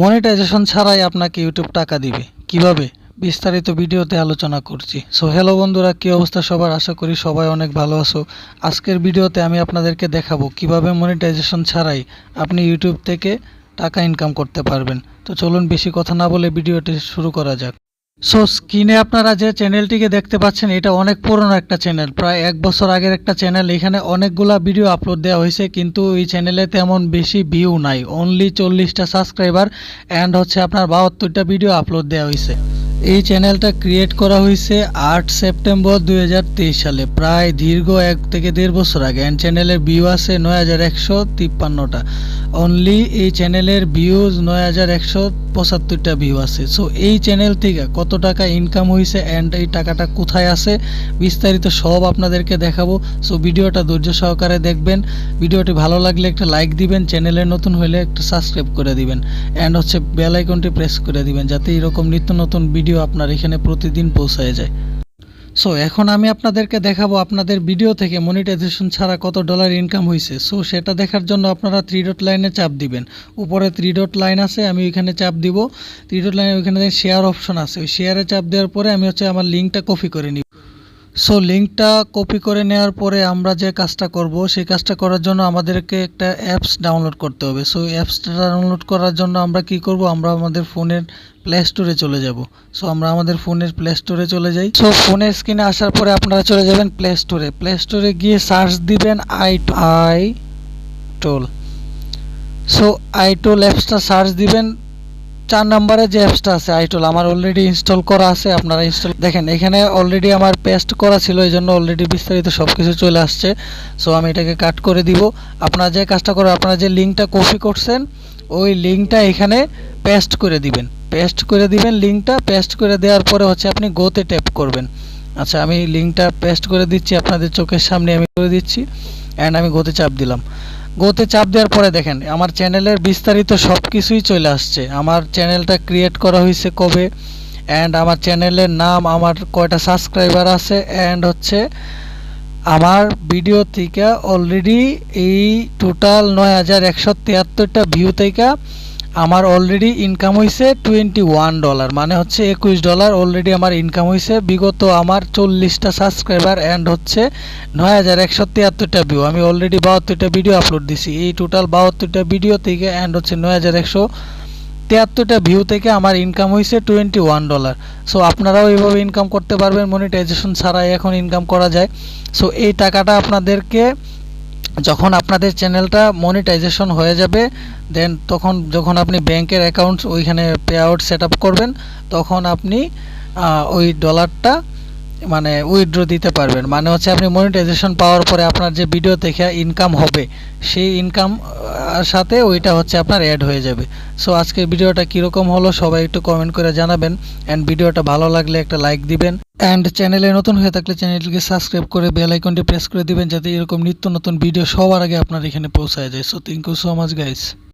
Monetization ছাড়াই আপনাকে YouTube টাকা দিবে। কীভাবে? বিস্তারিত ভিডিওতে আলোচনা করছি। সো হ্যালো বন্ধুরা, কী অবস্থা সবার? আশা করি সবাই অনেক ভালো আছো। আজকের ভিডিওতে আমি আপনাদেরকে দেখাবো কীভাবে মনিটাইজেশন ছাড়াই আপনি ইউটিউব থেকে টাকা ইনকাম করতে পারবেন। তো চলুন বেশি কথা না বলে ভিডিওটি শুরু করা যাক। সো স্ক্রিনে আপনারা যে চ্যানেলটিকে দেখতে পাচ্ছেন, এটা অনেক পুরনো একটা চ্যানেল প্রায় এক বছর আগের একটা চ্যানেল এখানে অনেকগুলা ভিডিও আপলোড দেওয়া হয়েছে, কিন্তু এই চ্যানেলে তেমন বেশি ভিউ নাই। অনলি চল্লিশটা সাবস্ক্রাইবার অ্যান্ড হচ্ছে আপনার বাহাত্তরটা ভিডিও আপলোড দেওয়া হয়েছে। এই চ্যানেলটা ক্রিয়েট করা হয়েছে আট সেপ্টেম্বর দু হাজার তেইশ সালে, প্রায় দীর্ঘ এক থেকে দেড় বছর আগে। অ্যান্ড চ্যানেলের ভিউ আছে নয় হাজার একশো তিপ্পান্নটা। অনলি এই চ্যানেলের ভিউজ নয় হাজার একশো পঁচাত্তরটা ভিউ আছে। সো এই চ্যানেল থেকে কত টাকা ইনকাম হয়েছে অ্যান্ড এই টাকাটা কোথায় আছে, বিস্তারিত সব আপনাদেরকে দেখাবো। সো ভিডিওটা ধৈর্য সহকারে দেখবেন। ভিডিওটি ভালো লাগলে একটা লাইক দিবেন চ্যানেলে নতুন হলে একটা সাবস্ক্রাইব করে দিবেন। অ্যান্ড হচ্ছে বেল আইকনটি প্রেস করে দিবেন, যাতে এরকম নিত্য নতুন ভিডিও আপনার এখানে প্রতিদিন পৌঁছায় যায়। সো এখন আমি আপনাদেরকে দেখাবো আপনাদের ভিডিও থেকে মনিটাইজেশন ছাড়া কত ডলার ইনকাম হয়েছে সো সেটা দেখার জন্য আপনারা থ্রি ডট লাইনে চাপ দিবেন। উপরে থ্রি ডট লাইন আছে, আমি ওইখানে চাপ দিব। থ্রি ডট লাইনে ওইখানে শেয়ার অপশন আছে। ওই শেয়ারে চাপ দেওয়ার পরে আমি হচ্ছে আমার লিঙ্কটা কপি করে নিব। সো লিঙ্কটা কপি করে নেওয়ার পরে আমরা যে কাজটা করব, সেই কাজটা করার জন্য আমাদেরকে একটা অ্যাপস ডাউনলোড করতে হবে। সো অ্যাপসটা ডাউনলোড করার জন্য আমরা কি করব, আমরা আমাদের ফোনের প্লে স্টোরে চলে যাব। সো আমরা আমাদের ফোনের প্লে স্টোরে চলে যাই। সো ফোনের স্ক্রিনে আসার পরে আপনারা চলে যাবেন প্লে স্টোরে প্লে স্টোরে গিয়ে সার্চ দিবেন I I toll so iToll অ্যাপসটা সার্চ দিবেন। চার নম্বরে যে অ্যাপসটা আছে আইটোল আমার অলরেডি ইনস্টল করা আছে, আপনারা ইনস্টল দেখেন, এখানে অলরেডি আমার পেস্ট করা ছিল, এই জন্য অলরেডি বিস্তারিত সব কিছু চলে আসছে। সো আমি এটাকে কাট করে দিব। আপনারা যে কাজটা করে আপনারা যে লিঙ্কটা কপি করছেন, ওই লিঙ্কটা এখানে পেস্ট করে দিবেন। পেস্ট করে দিবেন লিঙ্কটা পেস্ট করে দেওয়ার পরে হচ্ছে আপনি গোতে ট্যাপ করবেন। আচ্ছা আমি লিঙ্কটা পেস্ট করে দিচ্ছি, আপনাদের চোখের সামনে আমি করে দিচ্ছি। অ্যান্ড আমি গোতে চাপ দিলাম। গোতে চাপ দেওয়ার পরে দেখেন, আমার চ্যানেলের বিস্তারিত সব কিছুই চলে আসছে। আমার চ্যানেলটা ক্রিয়েট করা হয়েছে কবে? অ্যান্ড আমার চ্যানেলের নাম, আমার কয়টা সাবস্ক্রাইবার আছে? অ্যান্ড হচ্ছে, আমার ভিডিও থেকে অলরেডি এই টোটাল নয় হাজার একশো তিয়াত্তরটা ভিউ থেকে আমার অলরেডি ইনকাম হয়েছে টোয়েন্টি ওয়ান ডলার মানে হচ্ছে একুশ ডলার অলরেডি আমার ইনকাম হয়েছে বিগত আমার চল্লিশটা সাবস্ক্রাইবার অ্যান্ড হচ্ছে নয় হাজার একশো তিয়াত্তরটা ভিউ আমি অলরেডি বাহাত্তরটা ভিডিও আপলোড দিছি। এই টোটাল বাহাত্তরটা ভিডিও থেকে অ্যান্ড হচ্ছে নয় হাজার একশো তিয়াত্তরটা ভিউ থেকে আমার ইনকাম হয়েছে টোয়েন্টি ওয়ান ডলার সো আপনারাও এইভাবে ইনকাম করতে পারবেন। মনিটাইজেশন ছাড়াই এখন ইনকাম করা যায়। সো এই টাকাটা আপনাদেরকে যখন আপনাদের চ্যানেলটা মনিটাইজেশন হয়ে যাবে দেন তখন যখন আপনি ব্যাংকের অ্যাকাউন্ট ওইখানে পে আউট সেট করবেন, তখন আপনি ওই ডলারটা মানে উইথড্র দিতে পারবেন। মানে হচ্ছে আপনি মনিটাইজেশন পাওয়ার পরে আপনার যে ভিডিও দেখে ইনকাম হবে, সেই ইনকাম সাথে ওইটা হচ্ছে আপনার অ্যাড হয়ে যাবে। সো আজকের ভিডিওটা কীরকম হলো সবাই একটু কমেন্ট করে জানাবেন। অ্যান্ড ভিডিওটা ভালো লাগলে একটা লাইক দিবেন। অ্যান্ড চ্যানেলে নতুন হয়ে থাকলে চ্যানেলটিকে সাবস্ক্রাইব করে বেল আইকনটি প্রেস করে দিবেন যাতে এরকম নিত্য নতুন ভিডিও সবার আগে আপনার এখানে পৌঁছায় যায়। So thank you so much guys